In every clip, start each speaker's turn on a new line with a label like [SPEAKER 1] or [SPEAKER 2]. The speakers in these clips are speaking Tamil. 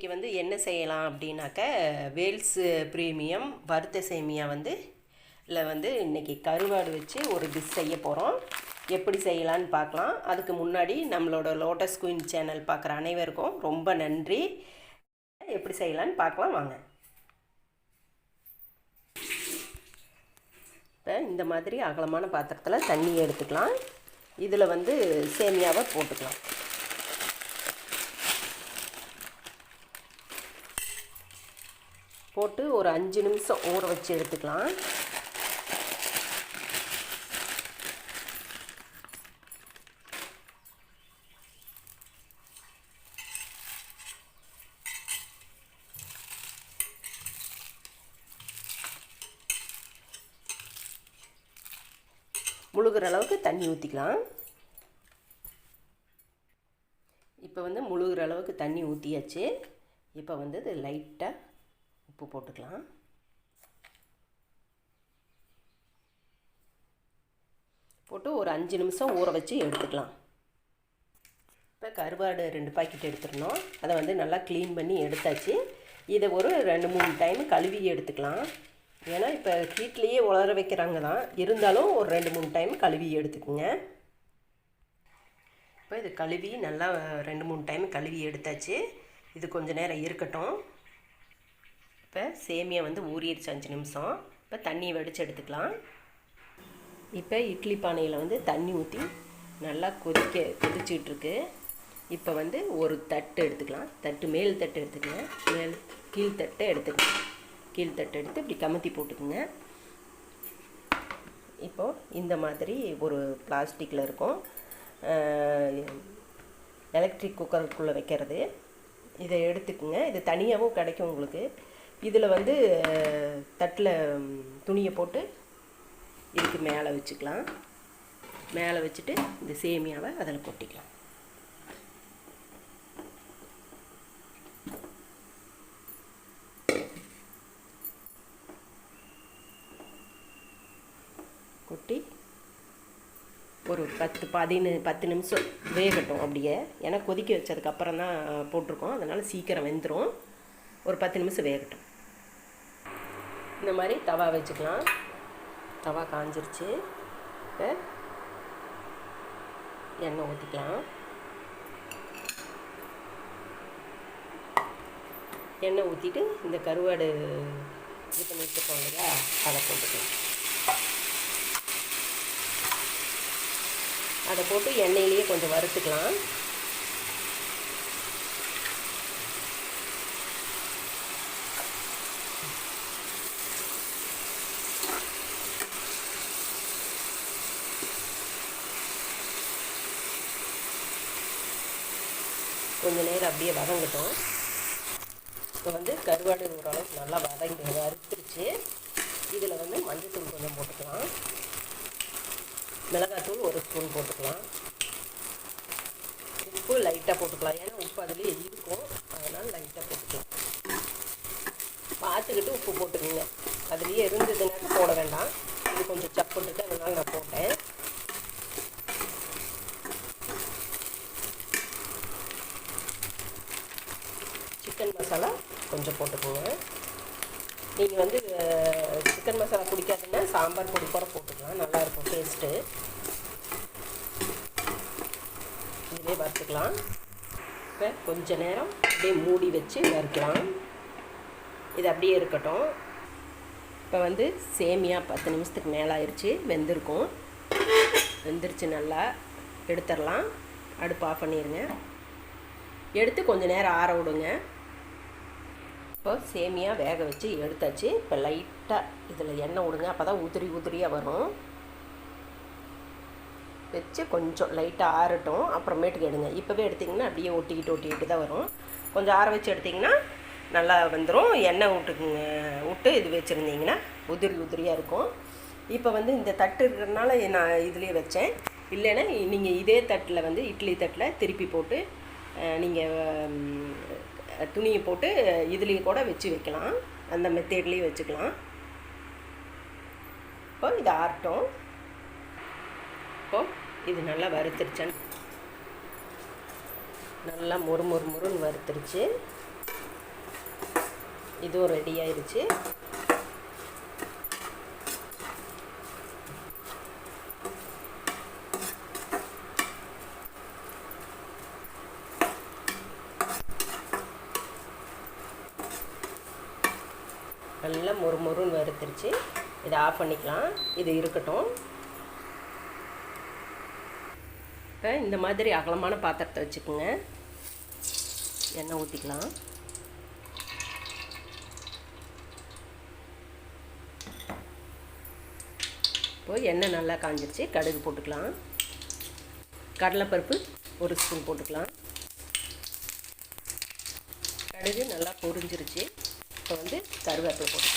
[SPEAKER 1] இன்றைக்கி வந்து என்ன செய்யலாம் அப்படின்னாக்க வேல்ஸ் ப்ரீமியம் வறுத்த சேமியா வந்து இல்லை வந்து இன்றைக்கி கருவாடு வச்சு ஒரு டிஷ் செய்ய போகிறோம் எப்படி செய்யலான்னு பார்க்கலாம். அதுக்கு முன்னாடி நம்மளோட லோட்டஸ் குயின் சேனல் பார்க்குற அனைவருக்கும் ரொம்ப நன்றி. எப்படி செய்யலான்னு பார்க்கலாம் வாங்க. இப்போ இந்த மாதிரி அகலமான பாத்திரத்தில் தண்ணி எடுத்துக்கலாம். இதில் வந்து சேமியாவை போட்டுக்கலாம். போட்டு ஒரு அஞ்சு நிமிஷம் ஊற வச்சு எடுத்துக்கலாம். முழுகிற அளவுக்கு தண்ணி ஊற்றிக்கலாம் இப்போ வந்து முழுகிற அளவுக்கு தண்ணி ஊற்றியாச்சு இப்போ வந்து இது லைட்டாக உப்பு போட்டுக்கலாம். போட்டு ஒரு அஞ்சு நிமிஷம் ஊற வச்சு எடுத்துக்கலாம். இப்போ கருவாடு ரெண்டு பாக்கெட் எடுத்துடணும். அதை வந்து நல்லா க்ளீன் பண்ணி எடுத்தாச்சு. இதை ஒரு ரெண்டு மூணு டைம் கழுவி எடுத்துக்கலாம். ஏன்னா இப்போ ஹீட்லேயே உலர வைக்கிறாங்க தான். இருந்தாலும் ஒரு ரெண்டு மூணு டைம் கழுவி எடுத்துக்கோங்க. இப்போ இது கழுவி நல்லா ரெண்டு மூணு டைம் கழுவி எடுத்தாச்சு. இது கொஞ்சம் நேரம் இருக்கட்டும். இப்போ சேமியா வந்து ஊறிடுச்சு அஞ்சு நிமிஷம். இப்போ தண்ணியை வடித்து எடுத்துக்கலாம். இப்போ இட்லி பானையில் வந்து தண்ணி ஊற்றி நல்லா கொதிக்க கொதிச்சிட்ருக்கு. இப்போ வந்து ஒரு தட்டு எடுத்துக்கலாம். தட்டு மேல் தட்டு எடுத்துக்கங்க மேல் கீழ்த்தட்டை எடுத்துக்கலாம். கீழ்த்தட்டு எடுத்து இப்படி கமுத்தி போட்டுக்குங்க. இப்போது இந்த மாதிரி ஒரு பிளாஸ்டிக்கில் இருக்கும். எலக்ட்ரிக் குக்கருக்குள்ளே வைக்கிறது. இதை எடுத்துக்குங்க. இது தனியாகவும் கிடைக்கும் உங்களுக்கு. இதில் வந்து தட்டில் துணியை போட்டு இதுக்கு மேலே வச்சுக்கலாம். மேலே வச்சுட்டு இந்த சேமியாவை அதில் கொட்டிக்கலாம். கொட்டி ஒரு பத்து பதினு பத்து நிமிஷம் வேகட்டும் அப்படியே. ஏன்னா கொதிக்க வச்சதுக்கப்புறம் தான் போட்டிருக்கோம். அதனால் சீக்கிரம் வெந்துடும் ஒரு பத்து நிமிஷம் வேகட்டும். இந்த மாதிரி தவா வச்சுக்கலாம். தவா காஞ்சிருச்சு. இப்போ எண்ணெய் ஊற்றிக்கலாம் எண்ணெய் ஊற்றிட்டு இந்த கருவாடு இது பண்ணி வச்சுருக்கோம் இல்லையா அதை போட்டுக்கலாம். அதை போட்டு எண்ணெயிலேயே கொஞ்சம் வறுத்துக்கலாம். கொஞ்சம் நேரம் அப்படியே வதங்கட்டும். இப்போ வந்து கருவாடு ஓரளவுக்கு நல்லா வதங்கி வறுத்துருச்சு இதில் வந்து மஞ்சத்தூள் கொஞ்சம் போட்டுக்கலாம். மிளகாத்தூள் ஒரு ஸ்பூன் போட்டுக்கலாம். உப்பு லைட்டாக போட்டுக்கலாம். ஏன்னா உப்பு அதுலேயே இருக்கும். அதனால் லைட்டாக போட்டுக்கலாம். பார்த்துக்கிட்டு உப்பு போட்டுக்கோங்க. அதுலேயே இருந்ததுனாக்க போட வேண்டாம். இது கொஞ்சம் சப்புட்டுட்டு அதனால் நான் போட்டேன். சிக்கன் மசாலா கொஞ்சம் போட்டுக்கோங்க. நீங்கள் வந்து சிக்கன் மசாலா பிடிக்காதுன்னா சாம்பார் பொடி கூட போட்டுக்கலாம். நல்லாயிருக்கும் டேஸ்ட்டு இதுவே வறுத்துக்கலாம். இப்போ கொஞ்ச நேரம் அப்படியே மூடி வச்சு வறுக்கலாம். இது அப்படியே இருக்கட்டும். இப்போ வந்து சேமியா பத்து நிமிஷத்துக்கு மேலே ஆயிடுச்சு வெந்திருக்கும். வெந்துருச்சு நல்லா எடுத்துடலாம். அடுப்பு ஆஃப் பண்ணிடுங்க எடுத்து கொஞ்சம் நேரம் ஆற விடுங்க. இப்போ சேமியா வேக வச்சு எடுத்தாச்சு. இப்போ லைட்டாக இதில் எண்ணெய் விடுங்க. அப்போ தான் உதிரி உதிரியாக வரும். வச்சு கொஞ்சம் லைட்டாக ஆறட்டும். அப்புறமேட்டுக்கு எடுங்க. இப்போவே எடுத்திங்கன்னா அப்படியே ஒட்டிக்கிட்டு ஒட்டிக்கிட்டு தான் வரும். கொஞ்சம் ஆற வச்சு எடுத்திங்கன்னா நல்லா வந்துடும் எண்ணெய் விட்டுக்குங்க. விட்டு இது வச்சுருந்தீங்கன்னா உதிரி உதிரியாக இருக்கும். இப்போ வந்து இந்த தட்டு இருக்கிறதுனால நான் இதுலேயே வச்சேன். இல்லைன்னா நீங்கள் இதே தட்டில் வந்து இட்லி தட்டில் திருப்பி போட்டு நீங்கள் துணியை போட்டு இதுலேயும் கூட வச்சு வைக்கலாம். அந்த மெத்தேட்லேயும் வச்சுக்கலாம். இப்போ இது ஆர்ட்டும் இப்போ இது நல்லா வறுத்துருச்சேன் நல்லா மொறு மொறு மொறுன்னு வறுத்துருச்சு. இதுவும் ரெடி ஆயிடுச்சு நல்லா மொறு மொறுன்னு வறுத்துருச்சு. இதை ஆஃப் பண்ணிக்கலாம். இது இருக்கட்டும். இப்போ இந்த மாதிரி அகலமான பாத்திரத்தை வச்சுக்கோங்க. எண்ணெய் ஊற்றிக்கலாம் இப்போது எண்ணெய் நல்லா காஞ்சிருச்சு. கடுகு போட்டுக்கலாம். கடலைப்பருப்பு ஒரு ஸ்பூன் போட்டுக்கலாம். கடுகு நல்லா பொரிஞ்சிருச்சு. இப்போ வந்து கருவேப்பிலை போட்டு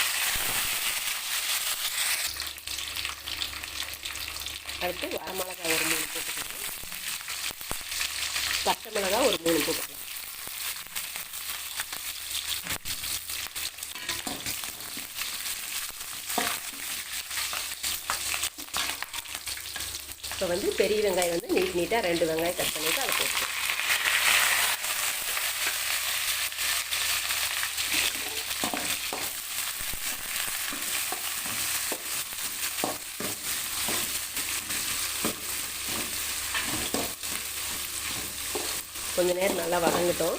[SPEAKER 1] அடுத்து வரமிளகா ஒரு மூணு போட்டுக்கலாம். பச்சை மிளகா ஒரு மூணு போட்டுக்கலாம். இப்போ வந்து பெரிய வெங்காயம் வந்து நீட் நீட்டாக ரெண்டு வெங்காயம் கட் பண்ணிவிட்டு அதை போட்டுக்கலாம். கொஞ்ச நேரம் நல்லா வதங்கட்டும்.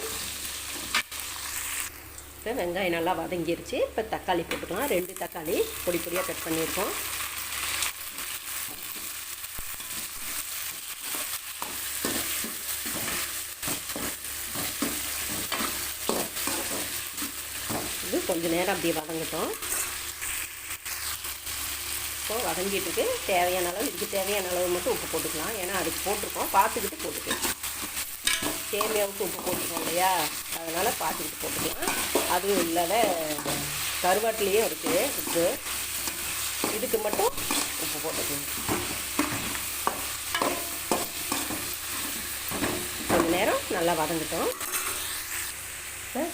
[SPEAKER 1] இப்போ வெங்காயம் நல்லா வதங்கிருச்சு. இப்போ தக்காளி போட்டுக்கலாம். ரெண்டு தக்காளி பொடி பொடியாக கட் பண்ணியிருக்கோம். இது கொஞ்ச நேரம் அப்படியே வதங்கட்டும். இப்போ வதங்கிட்டுக்கு தேவையான அளவு இதுக்கு தேவையான அளவு மட்டும் உப்பு போட்டுக்கலாம். ஏன்னா அதுக்கு போட்டிருக்கோம். பார்த்துக்கிட்டு போட்டுக்கலாம். சேமியாவுக்கு உப்பு போட்டுருக்கோம் இல்லையா? அதனால் பார்த்துக்கிட்டு போட்டுக்கலாம். அதுவும் இல்லாத கருவாட்டிலையும் இருக்குது உப்பு. இதுக்கு மட்டும் உப்பு போட்டுக்கணும் கொஞ்ச நேரம் நல்லா வதங்கிட்டோம்.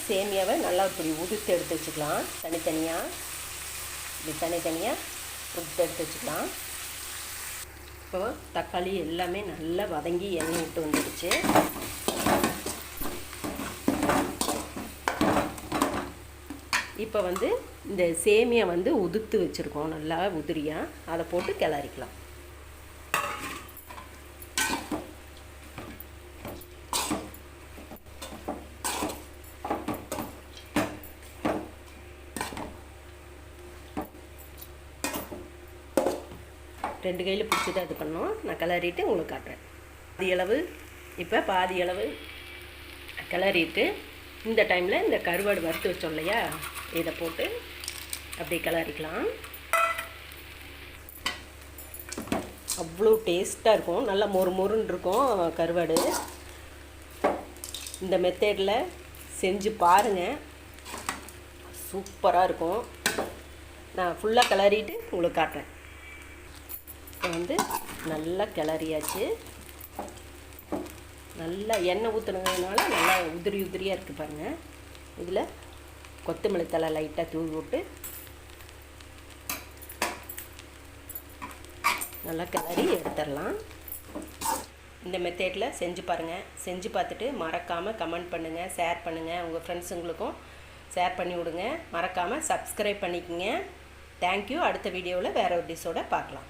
[SPEAKER 1] சேமியாவை நல்லா இப்படி உதுத்து எடுத்து வச்சுக்கலாம். தனித்தனியாக இப்படி தனித்தனியாக உதுத்து எடுத்து வச்சுக்கலாம். இப்போ தக்காளி எல்லாமே நல்லா வதங்கி எண்ணெய் விட்டு வந்துடுச்சு. இப்போ வந்து இந்த சேமியா வந்து உதுத்து வச்சுருக்கோம். நல்லா உதிரியாக அதை போட்டு கிளறிக்கலாம். ரெண்டு கையில் பிடிச்சி தான் இது பண்ணோம் நான் கிளறிட்டு உங்களுக்கு காட்டுறேன். பாதி அளவு இப்போ பாதி அளவு கிளறிட்டு இந்த டைமில் இந்த கருவாடு வறுத்து வச்சோம் இல்லையா? இதை போட்டு அப்படியே கிளறிக்கலாம். அவ்வளோ டேஸ்ட்டாக இருக்கும். நல்லா மொறு மொறுன்னு இருக்கும் கருவாடு. இந்த மெத்தேடில் செஞ்சு பாருங்கள் சூப்பராக இருக்கும். நான் ஃபுல்லாக கிளறிட்டு உங்களுக்கு காட்டுறேன். இப்போ வந்து நல்லா கிளறியாச்சு. நல்லா எண்ணெய் ஊற்றுனதுனால நல்லா உதிரி உதிரியாக இருக்குது பாருங்கள் இதில் கொத்தமல்லி தலை லைட்டாக தூவி விட்டு நல்லா கிளறி எடுத்துடலாம். இந்த மெத்தேடில் செஞ்சு பாருங்கள் செஞ்சு பார்த்துட்டு மறக்காமல் கமெண்ட் பண்ணுங்கள் ஷேர் பண்ணுங்கள் உங்கள் ஃப்ரெண்ட்ஸுங்களுக்கும் ஷேர் பண்ணி விடுங்க. மறக்காமல் சப்ஸ்கிரைப் பண்ணிக்கோங்க. தேங்க்யூ அடுத்த வீடியோவில் வேறு ஒரு டிஷ்ஷோட பார்க்கலாம்.